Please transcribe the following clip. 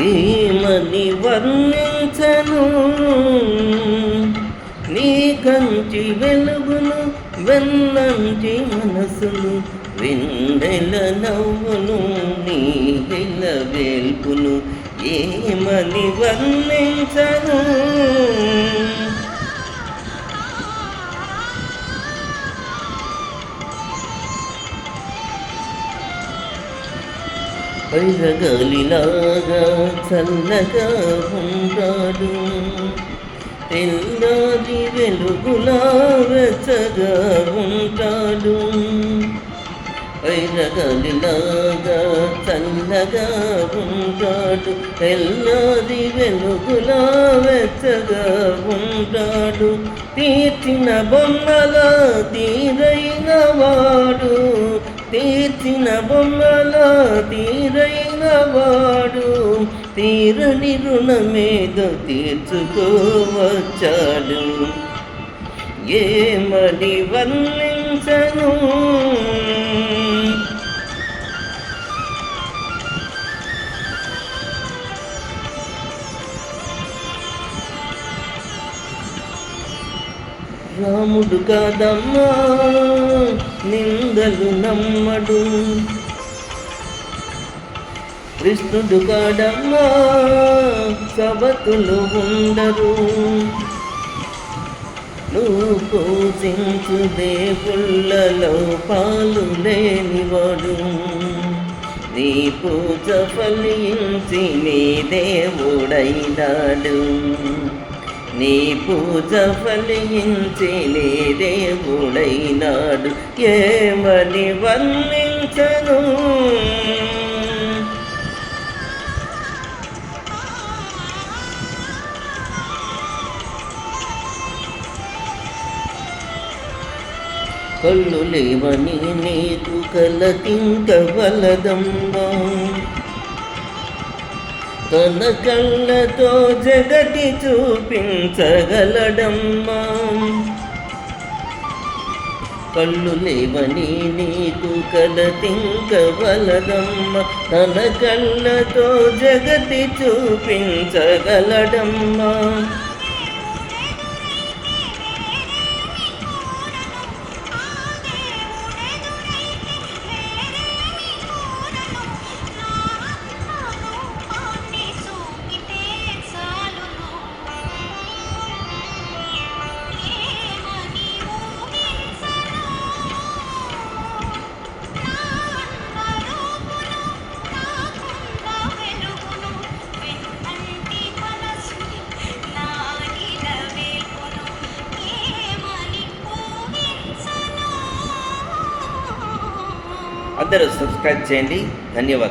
ఏమని వర్ణించను. నీ కంటి వెలుగును వెన్నంటి మనసును వెండెల నవ్వును నీ హెల వేల్పును ఏమని వర్ణించను? పైరగాలిలాగా చల్లగా ఉంటాడు తెల్లారి వెలుగులా వెచ్చగా ఉంటాడు పైరగాలిలాగా చల్లగా ఉంటాడు తెల్లారి వెలుగులా వెచ్చగా ఉంటాడు తీర్చిన బొమ్మల తీరైన వాడు తీర్చిన బొమ్మలో తీరైన వాడు తీరని రుణమేదో తీర్చుకోవచ్చాడు. ఏమని వర్ణించను? రాముడు కాదమ్మా నిందలు నమ్మడు. కృష్ణుడు కాడమ్మా సబతులు ఉండరు. నువ్వు పూజించు దేవుళ్ళలో పాలు లేనివాడు. నీ పూజ ఫలించి నీ దేవుడైనాడు. నీ పూజ ఫలించి నీ దేవుడైనాడు ఏమని వర్ణించను? కళ్ళు లేవని నీకు కలకింక వలదమ్మా. తన కళ్ళతో జగతి చూపించగలడమ్మా. కళ్ళు లేవని నీకు కలతింక వలదమ్మ తన కళ్ళతో జగతి చూపించగలడమ్మా. అందరూ సబ్స్క్రైబ్ చేయండి. ధన్యవాదాలు.